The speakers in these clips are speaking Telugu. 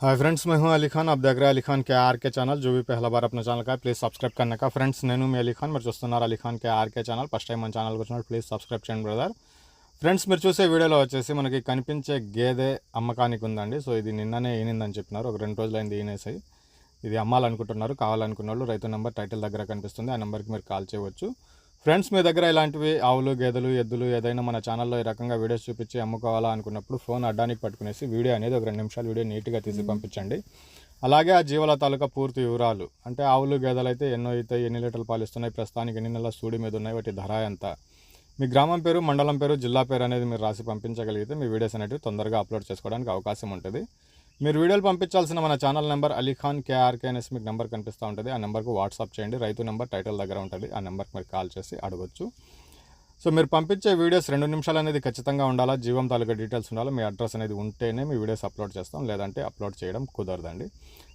हाय फ्रेंड्स मैं हूं अली खान आप देख रहे हैं अली खान के आर के ఛానల్ जो भी पहला बार अपना ఛానల్ का है ప్లీజ్ సబ్స్క్రైబ్ करने का ఫ్రెండ్స్ నేను మీ అలీ ఖాన్ మీరు చూస్తున్నారు Ali Khan K RK channel first time మన ఛానల్కి వచ్చినప్పుడు ప్లీజ్ సబ్స్క్రైబ్ చేయండి బ్రదర్ ఫ్రెండ్స్ మీరు చూసే వీడియోలో వచ్చేసి మనకి కనిపించే గేదె అమ్మకానికి ఉందండి సో ఇది నిన్ననే ఈనిందని చెప్పినారు ఒక రెండు రోజులు అయింది ఈనేసి ఇది అమ్మాలనుకుంటున్నారు కావాలనుకున్న వాళ్ళు రైతు నెంబర్ టైటిల్ దగ్గర కనిపిస్తుంది ఆ నెంబర్కి మీరు కాల్ చేయవచ్చు ఫ్రెండ్స్ మీ దగ్గర ఇలాంటివి ఆవులు గేదెలు ఎద్దులు ఏదైనా మన ఛానల్లో ఈ రకంగా వీడియోస్ చూపించి అమ్ముకోవాలా అనుకున్నప్పుడు ఫోన్ అడ్డానికి పట్టుకునేసి వీడియో అనేది ఒక రెండు నిమిషాలు వీడియో నీట్గా తీసి పంపించండి. అలాగే ఆ జీవాల తాలూకా పూర్తి వివరాలు. అంటే ఆవులు గేదెలు అయితే ఎన్నో అవుతాయి ఎన్ని లీటర్లు పాలు ఇస్తున్నాయి ప్రస్తుతానికి ఎన్ని నెలల సూడి మీద ఉన్నాయి వాటి ధర ఎంత? మీ గ్రామం పేరు మండలం పేరు జిల్లా పేరు అనేది మీరు రాసి పంపించగలిగితే మీ వీడియోస్ అనేవి తొందరగా అప్లోడ్ చేసుకోవడానికి అవకాశం ఉంటుంది. మీరు వీడియోలు పంపించాల్సిన మన ఛానల్ నెంబర్ అలీఖాన్ కేఆర్కే అనేసి మీకు నెంబర్ కనిపిస్తూ ఉంటుంది. ఆ నెంబర్కు వాట్సాప్ చేయండి. రైతు నెంబర్ టైటిల్ దగ్గర ఉంటుంది. ఆ నెంబర్కి మీరు కాల్ చేసి అడగొచ్చు. సో మీరు పంపించే వీడియోస్ రెండు నిమిషాలు అనేది ఖచ్చితంగా ఉండాలా? జీవం తాలూకా డీటెయిల్స్ ఉండాలి? మీ అడ్రస్ అనేది ఉంటేనే మీ వీడియోస్ అప్లోడ్ చేస్తాం. లేదంటే అప్లోడ్ చేయడం కుదరదండి.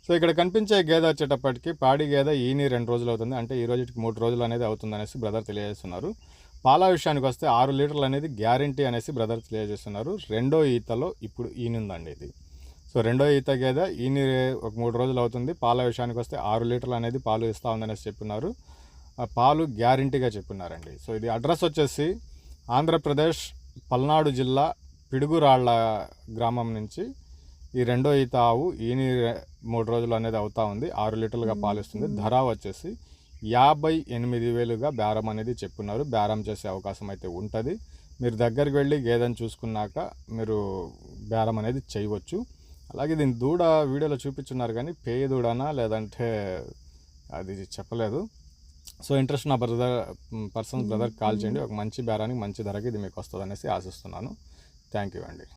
సో ఇక్కడ కనిపించే గేదె వచ్చేటప్పటికి పాడి గేదె ఈని రెండు రోజులు అవుతుంది. అంటే ఈ రోజుకి మూడు రోజులు అనేది అవుతుంది అనేసి బ్రదర్ తెలియజేస్తున్నారు. పాల విషయానికి వస్తే ఆరు లీటర్లు అనేది గ్యారంటీ అనేసి బ్రదర్ తెలియజేస్తున్నారు. రెండో ఈతలో ఇప్పుడు ఈనుందండి ఇది. సో రెండో ఈత గేదె ఈని ఒక మూడు రోజులు అవుతుంది. పాల విషయానికి వస్తే ఆరు లీటర్లు అనేది పాలు ఇస్తూ ఉందనేసి చెప్పినారు పాలు గ్యారంటీగా చెప్పినారండి సో ఇది అడ్రస్ వచ్చేసి ఆంధ్రప్రదేశ్ పల్నాడు జిల్లా పిడుగురాళ్ళ గ్రామం నుంచి ఈ రెండో ఈత ఆవు ఈని మూడు రోజులు అనేది అవుతా ఉంది. ఆరు లీటర్లుగా పాలిస్తుంది ధర వచ్చేసి యాభై ఎనిమిది వేలుగా బేరం అనేది చెప్పున్నారు. బేరం చేసే అవకాశం అయితే ఉంటుంది. మీరు దగ్గరికి వెళ్ళి గేదెని చూసుకున్నాక మీరు బేరం అనేది చేయవచ్చు. అలాగే దీని దూడ వీడియోలో చూపించున్నారు కానీ పేయ దూడనా లేదంటే అది చెప్పలేదు. సో ఇంట్రెస్ట్ నా బ్రదర్ పర్సన్ బ్రదర్ కాల్ చేయండి. ఒక మంచి బేరానికి మంచి ధరకి ఇది మీకు వస్తుంది అనేసి ఆశిస్తున్నాను. థ్యాంక్ యూ అండి.